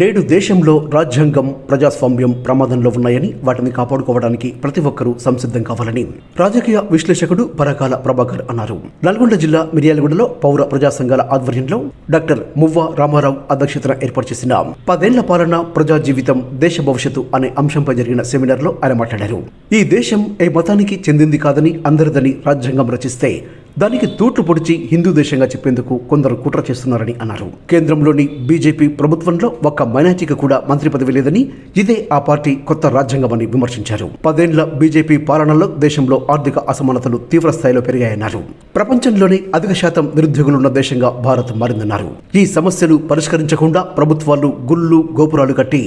నేడు దేశంలో రాజ్యాంగం ప్రజాస్వామ్యం ప్రమాదంలో ఉన్నాయని వాటిని కాపాడుకోవడానికి ప్రతి ఒక్కరూ సంసిద్ధం కావాలని రాజకీయ విశ్లేషకుడు పరకాల ప్రభాకర్ అన్నారు. నల్గొండ జిల్లా మిర్యాలగూడలో పౌర ప్రజా సంఘాల ఆధ్వర్యంలో డాక్టర్ మువ్వ రామారావు అధ్యక్షతన ఏర్పాటు చేసిన పదేళ్ళ పాలన ప్రజా జీవితం దేశ భవిష్యత్తు అనే అంశంపై జరిగిన సెమినార్లో ఆయన మాట్లాడారు. ఈ దేశం ఏ మతానికి చెందింది కాదని అందరిదని రాజ్యాంగం రచిస్తే దానికి తూట్లు పొడిచి హిందూ దేశంగా చెప్పేందుకు కొందరు కుట్ర చేస్తున్నారని అన్నారు. కేంద్రంలోని బీజేపీ ప్రభుత్వంలో ఒక్క మైనార్టీకి కూడా మంత్రి పదవి లేదని ఇదే ఆ పార్టీ కొత్త రాజ్యాంగమని విమర్శించారు. పదేండ్ల బీజేపీ పాలనలో దేశంలో ఆర్థిక అసమానతలు తీవ్ర స్థాయిలో పెరిగాయన్నారు. ప్రపంచంలోనే అధిక శాతం నిరుద్యోగులున్న దేశంగా భారత్ మారిందన్నారు. ఈ సమస్యలు పరిష్కరించకుండా ప్రభుత్వాలు గుళ్ళు గోపురాలు కట్టి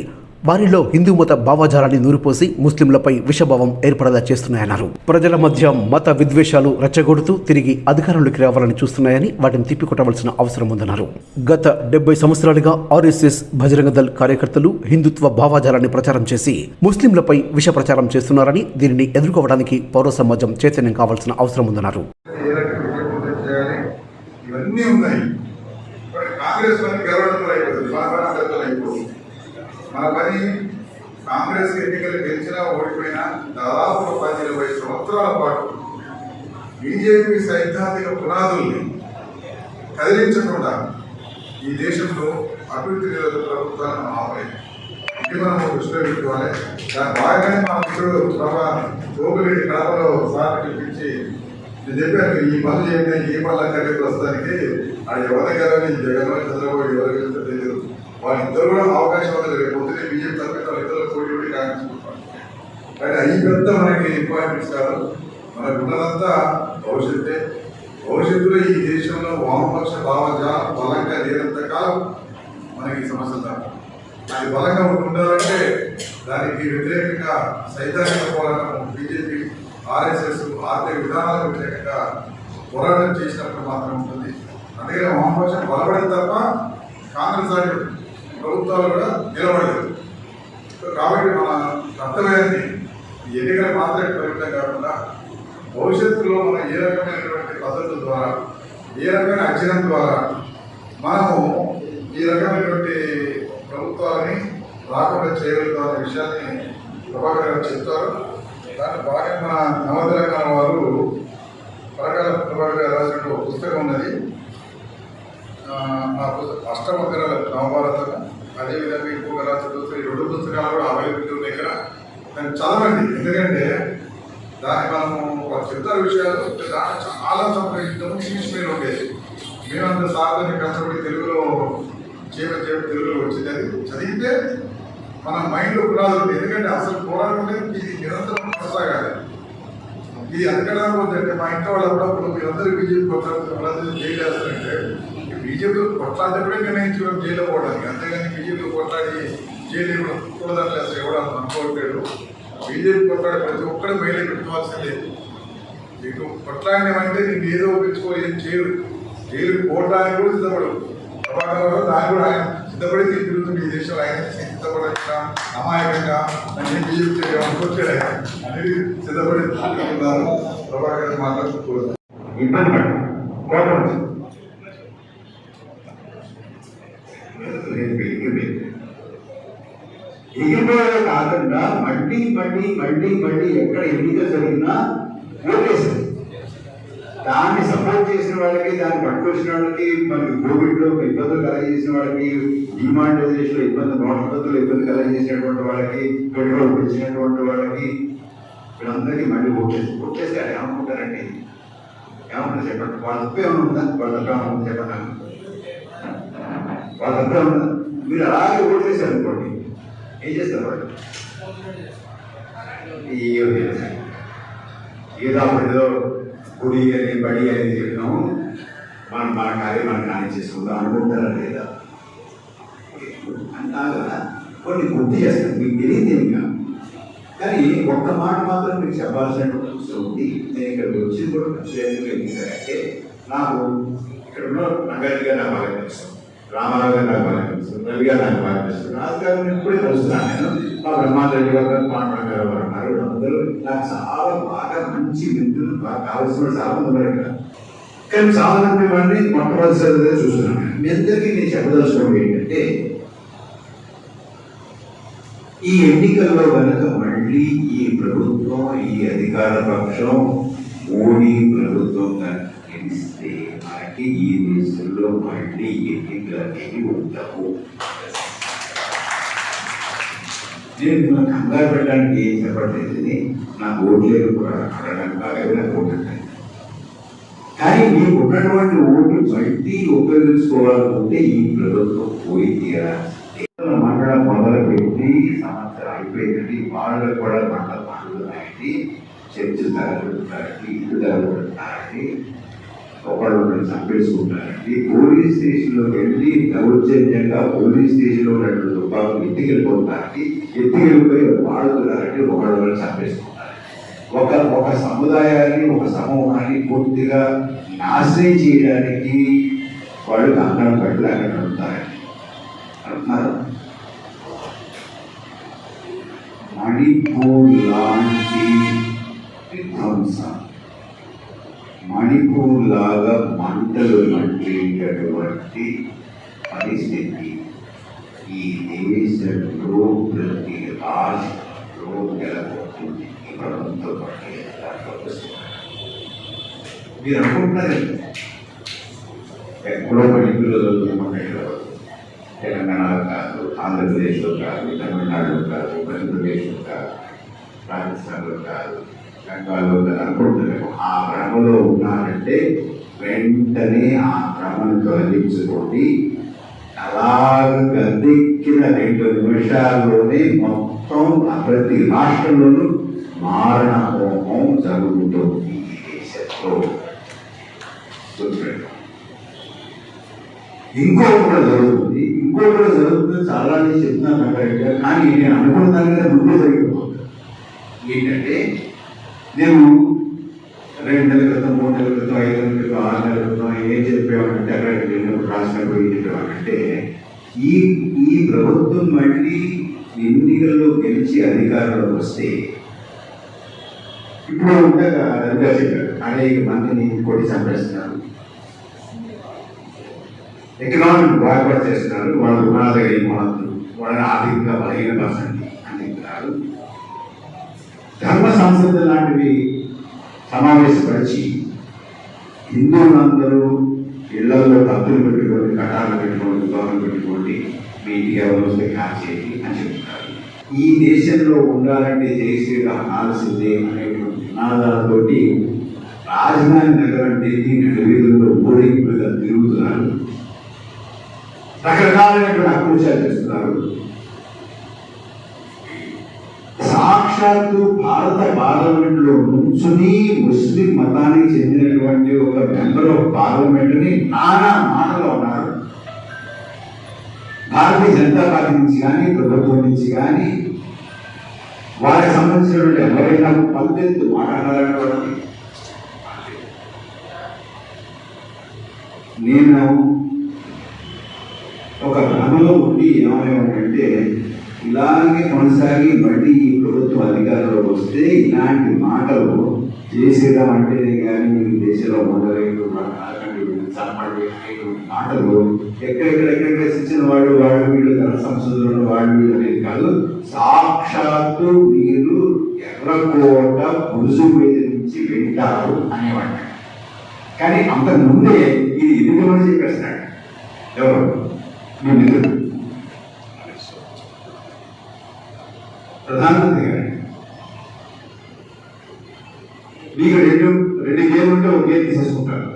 వారిలో హిందూ మత భావజాలాన్ని నూరిపోసి ముస్లింలపై విషభావం ఏర్పడేలా చేస్తున్నాయన్నారు. ప్రజల మధ్య మత విద్వేషాలు రెచ్చగొడుతూ తిరిగి అధికారంలోకి రావాలని చూస్తున్నాయని వాటిని తిప్పికొట్టవలసిన అవసరం ఉందన్నారు. గత డెబ్బై సంవత్సరాలుగా ఆర్ఎస్ఎస్ బజరంగ దళ్ కార్యకర్తలు హిందుత్వ భావజాలాన్ని ప్రచారం చేసి ముస్లింలపై విష ప్రచారం చేస్తున్నారని దీనిని ఎదుర్కోవడానికి పౌర సమాజం చైతన్యం కావాల్సిన అవసరం ఉందన్నారు. ఇవన్నీ ఉన్నాయి. కాంగ్రెస్ పని గెలవడంతో అయిపోతుంది పార్లమెంట్తో మన పని కాంగ్రెస్ ఎన్నికలు గెలిచినా ఓడిపోయినా దాదాపు ఒక పది ఇరవై సంవత్సరాల పాటు బీజేపీ సైద్ధాంతిక పునాదుల్ని కదిలించకుండా ఈ దేశంలో అభివృద్ధి నిరోధక ప్రభుత్వాన్ని మనం ఆపలేదు ఇది మనం దృష్టిలో పెట్టుకోవాలి. దాని బాగానే మా మిత్రుడు బాబా గోగులేటి కడపలో సార్ పిలిపించి నేను చెప్పాను ఈ పనులు చేయండి ఈ పనులు అక్కడికి వస్తానికి అది ఎవరి గెలవని జగన్ చంద్రబాబు ఎవరు గెలిస్తే వాళ్ళిద్దరు కూడా అవకాశం ఉంది రేపు పొద్దున్నే బీజేపీ తరఫున వాళ్ళిద్దరు పోటీ పడి కాంగ్రెస్ కానీ అవి పెద్ద మనకి ఇంపార్టెన్స్ కాదు మనకు ఉన్నదంతా భవిష్యత్తే. భవిష్యత్తులో ఈ దేశంలో వామపక్ష భావజ బలంగా లేనంత కాలం మనకి సమస్యలు తప్ప అది బలంగా ఉండాలంటే దానికి వ్యతిరేకంగా సైద్ధాంతిక పోరాటం బీజేపీ ఆర్ఎస్ఎస్ ఆర్థిక విధానాలకు వ్యతిరేకంగా పోరాటం చేసినప్పుడు మాత్రం ఉంటుంది. అందుకని వామపక్షం బలపడింది తప్ప కాంగ్రెస్ పార్టీ ప్రభుత్వాలు కూడా నిలబడలేదు. కాబట్టి మన కర్తవ్యాన్ని ఎన్నికల మాత్రమే పరిమితం కాకుండా భవిష్యత్తులో మనం ఏ రకమైనటువంటి పద్ధతుల ద్వారా ఏ రకమైన అధ్యయనం ద్వారా మనము ఈ రకమైనటువంటి ప్రభుత్వాలని రాకుండా చేయగలుగుతామనే విషయాన్ని ప్రభాకర్ గారు చెప్తారు. దాంట్లో భాగంగా మన నవతెలంగాణ వారు పరకాల ప్రభాకర్ గారు రాసిన ఒక పుస్తకం ఉన్నది. మాకు ఆ పుస్తకం అదేవిధంగా ఇంకొక రాసిన ఈ రెండు పుస్తకాలు కూడా అవైలబిలిటీ ఉన్నాయి కదా దాన్ని చదవండి. ఎందుకంటే దాన్ని మనము చెప్తారు విషయాలు దాన్ని చాలా సంప్రదించడం ఇంగ్లీష్ మీద ఉండేది. మేమంత సాధన కష్టపడి తెలుగులో చేప చేప తెలుగులో వచ్చింది. అది చదివితే మన మైండ్లో పునాది ఎందుకంటే అసలు పోరాడుకుంటే ఇది నిరంతరం కొనసాగాలి. ఇది అంతకన్నా పోతే మా ఇంట్లో వాళ్ళు అప్పుడప్పుడు మీరందరూ బీజేపీ కొట్లాడుతున్నారు వాళ్ళందరూ జైలు వేస్తారంటే బీజేపీ కొట్లాడినప్పుడే నిర్ణయించడం జైల్లో పోవడానికి. అంతేగాని బీజేపీ కొట్లాడి జైలు ఇవ్వడం కూడదని అసలు ఇవ్వడం అనుకోవట్లేదు. బీజేపీ కొట్లాడే ప్రతి ఒక్కరు మేలే పెట్టుకోవాల్సిందే నీకు కొట్లాడినవంటే నేను ఏదో ఒప్పించుకో ఏం చేయరు. జైలు పోవడానికి కూడా సిద్ధపడదు ప్రభాకర్ దాన్ని కూడా ఆయన సిద్ధపడి తిరుగుతుంది ఈ దేశంలో ఆయన సిద్ధపడకుండా అమాయకంగా నన్ను బీజేపీ చేయమనుకోవట్లేదు ఆయన. అనేది సిద్ధపడి తిరుగుతున్నారు. ప్రభాకర్ మాట్లాడుతూ ఇబ్బంది పడ్డాం కోపం వచ్చింది నేను ఎగిరిపోయింది దిగిపోయే కాకుండా మళ్ళీ మళ్ళీ మళ్ళీ మళ్ళీ ఎక్కడ ఎన్నిక జరిగినా ఓటేసింది దాన్ని సపోర్ట్ చేసిన వాళ్ళకి దాన్ని పట్టుకొచ్చిన వాళ్ళకి మనకి కోవిడ్లో ఇబ్బందులు కలగజేసిన వాళ్ళకి డిమానిటైజేషన్లో ఇబ్బంది నోట్ల రద్దులో ఇబ్బంది కలగజేసినటువంటి వాళ్ళకి పెట్రోల్ పెంచినటువంటి వాళ్ళకి వీళ్ళందరికీ మళ్ళీ ఓటేసి ఓటేస్తే ఏమనుకుంటారండి? ఏమన్నా చెప్పండి? వాళ్ళ తప్పే ఉందా వాళ్ళ తప్పే ఏమన్నా చెప్పండి. వాళ్ళ తప్పే ఉందా మీరు అలాగే ఓటు అనుకోండి ఏం చేస్తారు వాళ్ళు ఏదో తెలుసు. గుడి అని బడి అని చెప్పినాము. మనం మన కార్యం మనం కానీ చేసుకుందాం అనుకుంటారా లేదా? అంటా కదా. కొన్ని గుర్తు చేస్తాను. మీకు తెలియదు ఇంకా కానీ ఒక్క మాట మాత్రం మీకు చెప్పాల్సిన ఉంది. నేను ఇక్కడికి వచ్చి కూడా ప్రత్యేకంగా ఎందుకంటే నాకు ఇక్కడ ఉన్న నగరిగా గారు నాకు బాగా తెలుసు. రామారావు గారు నాకు బాగా తెలుసు రవి గారు నాకు బాగా తెలుసు రాజు గారు నేను ఇప్పుడే కలుస్తున్నాను నేను. మా బ్రహ్మారెడ్డి గారు పాండవ గారు వారు ఉన్నారు. అందరూ నాకు చాలా బాగా మంచి మిత్రులు బాగా కావాల్సిన చాలా మంది ఉన్నారు ఇక్కడ. కానీ చాలా మంది వాడిని మొట్టమొదటిసారిగా చూస్తున్నాను మీ అందరికీ నేను చెప్పదలుచుకోవడం ఏంటంటే ఈ ఎన్నికల్లో కనుక మళ్ళీ ఈ ప్రభుత్వం ఈ అధికార పక్షం మోడీ ప్రభుత్వం కనుక గెలిస్తే మనకి ఈ దేశంలో మళ్ళీ ఎన్నికలు అనేవి ఉండవు నేను మన కంగారు పెట్టడానికి ఏం చెప్పట్లేదని ఇది. నాకు ఓట్లేదు కూడా కాలేదు నాకు ఓటు కానీ మీకు ఉన్నటువంటి ఓట్లు మళ్ళీ ఉపయోగించుకోవాలనుకుంటే ఈ ప్రభుత్వం పోయి తీరాల్సిందే. మండలం మొదలు పెట్టి సంవత్సరం అయిపోయిందండి వాళ్ళు కూడా మండల పండుగ చర్చ తరగలుగుతారండి ఇల్లు తరగలుగుతారండి ఒకళ్ళు చంపేసుకుంటారండి పోలీస్ స్టేషన్లో వెళ్ళి దౌర్జన్యంగా పోలీస్ స్టేషన్లో ఉన్నటువంటి దుబ్బాకులు ఎత్తికెళ్ళిపోతారండి ఎత్తికెళ్ళిపోయి వాడుతున్నారంటే ఒకళ్ళు చంపేసుకుంటారు. ఒక ఒక సముదాయాన్ని ఒక సమూహాన్ని పూర్తిగా నాశనం చేయడానికి వాళ్ళు కంకణం కట్టలు అక్కడ ఉంటారు అంటున్నారు మణిపూర్ లాంటి విధ్వంసం. మణిపూర్ లాగా మంటలు మంటేటటువంటి పరిస్థితి. ఈ దేశంలో ప్రతి రాష్ట్రంలో నెలకొస్తుంది ఈ ప్రభుత్వ మీరు అనుకుంటున్నారు? ఎక్కడో మణిపూర్లో జరుగుతున్నట్టు తెలంగాణలో కాదు ఆంధ్రప్రదేశ్లో కాదు తమిళనాడులో కాదు మధ్యప్రదేశ్లో కాదు రాజస్థాన్లో కాదు బెంగాల్లో అనుకుంటున్నాము ఆ భ్రమలో ఉన్నారంటే వెంటనే ఆ భ్రమను తొలగించుకోండి. అలాగ గద్దెక్కిన రెండు నిమిషాల్లోనే మొత్తం ప్రతి రాష్ట్రంలోనూ మారణ హోమం జరుగుతుంది. దేశంలో కూడా జరుగుతుంది. ఇంకో కూడా జరుగుతుంది. చాలా చెప్తున్నాను కానీ నేను అనుకున్న దానికంటే ముందే జరిగిపోతుంది. ఏంటంటే నేను రెండు నెలల క్రితం మూడు నెలల క్రితం ఐదు నెలల క్రితం ఆరు నెలల క్రితం ఏం చెప్పేవాడంటే అక్కడ వెళ్ళినప్పుడు రాసినప్పుడు ఏం చెప్పేవాడంటే ఈ ఈ ప్రభుత్వం మళ్ళీ ఎన్నికల్లో గెలిచి అధికారంలోకి వస్తే ఇప్పుడు ఉండగా రవిగా చెప్పారు అనేక మందిని కొట్టి చంపేస్తున్నారు ఎకనామిక్ బాగుపడి చేస్తున్నారు వాళ్ళ రుణాలు అయిపోతున్నారు వాళ్ళని ఆర్థికంగా బలహీనపరచండి అని ధర్మ సంస్థ లాంటివి సమావేశపరిచి హిందువులందరూ ఇళ్ళలో కత్తులు పెట్టుకోండి కటాలు పెట్టుకోండి దూరం పెట్టుకోండి మీ ఇంటికి ఎవరు వస్తే కాచేయండి అని చెప్తున్నారు ఈ దేశంలో ఉండాలంటే జయశ్రీగా శ్రీరామ్ అనాల్సిందే అనేటువంటి నినాదాలతోటి రాజధాని నగరం ఢిల్లీ నడివీధుల్లో ఊరేగింపుగా తిరుగుతున్నారు. రకరకాలైనటువంటి అకృత్యాలు చేస్తున్నారు. సాక్షాత్తు భారత పార్లమెంట్లో నుంచుని ముస్లిం మతానికి చెందినటువంటి ఒక మెంబర్ ఆఫ్ పార్లమెంట్ని నానా మాటలు ఉన్నారు భారతీయ జనతా పార్టీ నుంచి కానీ ప్రభుత్వం నుంచి కానీ వారికి సంబంధించినటువంటి ఎవరైనా పల్లెత్తు మాట్లాడాలని నేను ఒక భ్రమలో ఉండి ఏమేమంటే ఇలాగే కొనసాగి మళ్ళీ ఈ ప్రభుత్వం అధికారంలోకి వస్తే ఇలాంటి మాటలు చేసేదామంటేనే కానీ మీరు దేశంలో మొదలైన చంపండి మాటలు ఎక్కడెక్కడెక్కడ శిక్షణ వాళ్ళు వాళ్ళు వీళ్ళు ధన సంస్థలు వాళ్ళు వీళ్ళు అనేది కాదు. సాక్షాత్తు మీరు ఎర్రకోట పురుషు మీద నుంచి వింటారు అనేవాడు కానీ అంతకు ముందే ఇది ఎందుకు చెప్పేస్తున్నాడు? ఎవరు? మీ మిత్రుడు. ప్రధానమంత్రి గారు మీకు రెండు రెండు గేమ్ ఉంటే ఒక గేమ్ తీసేసుకుంటారు.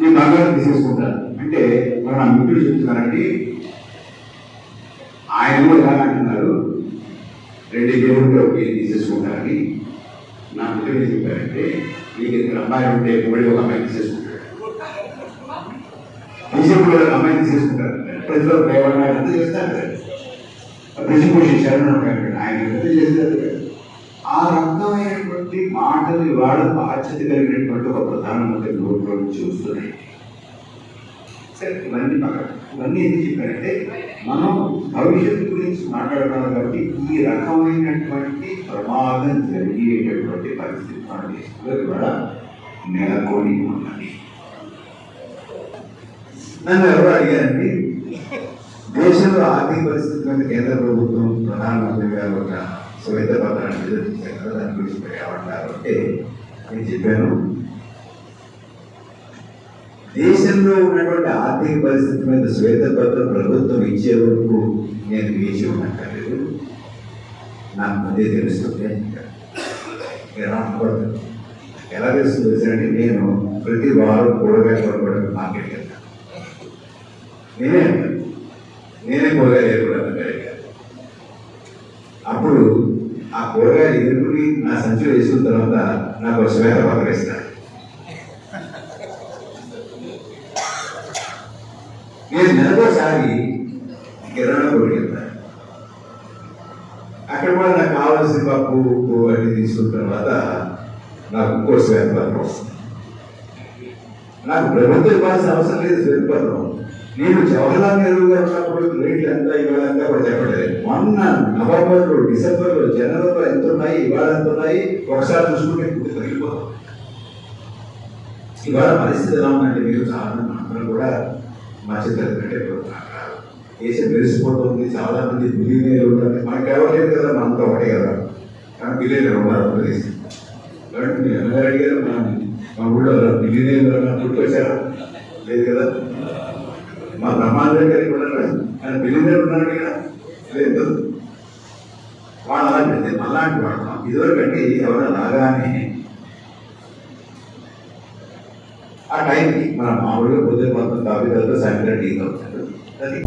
మీ బంగారం తీసేసుకుంటారు. అంటే మన నా మిత్రుడు చెప్తున్నారండి ఆయన కూడా ఎలా అంటున్నారు. రెండు గేమ్ ఉంటే ఒక గేమ్ తీసేసుకుంటారని నా మిత్రుడు చెప్పారంటే మీకు ఇద్దరు అమ్మాయిలు ఉంటే మళ్ళీ ఒక అమ్మాయి తీసేసుకుంటారు. బీజేపీ ఒక అమ్మాయి తీసేసుకుంటారు ప్రజలు ప్రేమ చేస్తారు? కదా ప్రతిపక్ష శరణం ఆయన ఎంత చేసేది ఆ రకమైనటువంటి మాటలు ఇవాళ బాధ్యత కలిగినటువంటి ఒక ప్రధానమంత్రి నోట్లో నుంచి వస్తున్నాయి. సరే ఇవన్నీ పక్కన ఇవన్నీ ఎందుకు చెప్పారంటే మనం భవిష్యత్తు గురించి మాట్లాడుతున్నాం కాబట్టి ఈ రకమైనటువంటి ప్రమాదం జరిగేటటువంటి పరిస్థితి మన దేశంలో ఇవాళ నెలకొని ఉన్నది. నన్ను ఎవరు అడిగారండి? దేశంలో ఆర్థిక పరిస్థితి మీద కేంద్ర ప్రభుత్వం ప్రధానమంత్రి గారు ఒక శ్వేత పత్రాన్ని విడుదల దాని గురించి ఏమంటారు అంటే నేను చెప్పాను. దేశంలో ఉన్నటువంటి ఆర్థిక పరిస్థితి మీద శ్వేతపత్రం ప్రభుత్వం ఇచ్చే వరకు నేను వేసి ఉండక్కర్లేదు. నాకు అదే తెలుస్తుంది ఎలా అనుకోవద్దు. ఎలా తెలుస్తుంది తెలుసండి నేను ప్రతి వారం కూరగాయలు కొనుక్కోవడానికి మార్కెట్కి వెళ్తాను. నేనే వెళ్తాను. నేనే కూరగాయలు ఎదుర్కొన్నాను అప్పుడు ఆ కూరగాయలు ఎదుర్కొని నా సంచిలో వేసిన తర్వాత నాకు ఒక శ్వేతపత్రం ఇస్తాడు నేను నెలకోసారి కిరాణా కొడుకు వెళ్తాను. అక్కడ కూడా నాకు కావాల్సిన పప్పు ఉప్పు అన్ని తీసుకున్న తర్వాత నాకు ఇంకో శ్వేతపత్రం వస్తుంది. నాకు ప్రభుత్వం ఇవ్వాల్సిన అవసరం లేదు శ్వేతపత్రం నేను జవహర్లాల్ నెహ్రూ గారు ఉన్నప్పుడు రేట్లు ఎంత ఇవాళ ఎంత కూడా చెప్పలేదు మొన్న నవంబర్లో డిసెంబర్లో జనవరిలో ఎంత ఉన్నాయి ఇవాళ ఎంత ఉన్నాయి ఒకసారి చూసుకుంటే ఇప్పుడు తగ్గిపోతాం ఇవాళ పరిస్థితి ఎలా ఉందంటే మీరు చాలా మంది అందరూ కూడా మంచి చిత్రం దేశం మెరిసిపోతుంది చాలా మంది బిలియనీర్లు ఉంటారు. మనకి ఎవరు లేదు కదా మనతో ఒకటే కదా. కానీ బిలియనీర్ ఉన్నారు ఆంధ్రప్రదేశ్ కాబట్టి మీరు ఎమ్మెల్యే అడిగారు మా ఊళ్ళో ఊళ్ళో బిలియనీర్ గుర్తొచ్చారా? లేదు కదా? మా బ్రహ్మాండ గారికి కూడా ఆయన బిలియనీర్ ఉన్నాడు కదా. లేదు కదా వాళ్ళు అలాంటి అలాంటి వాడు. ఇదివరకు అంటే ఎవరైనా రాగానే ఆ టైంకి మన మామూలుగా పొద్దున మొత్తం కాఫీ తాగుతూ సాయంత్రం టీ తాగుతారు అది.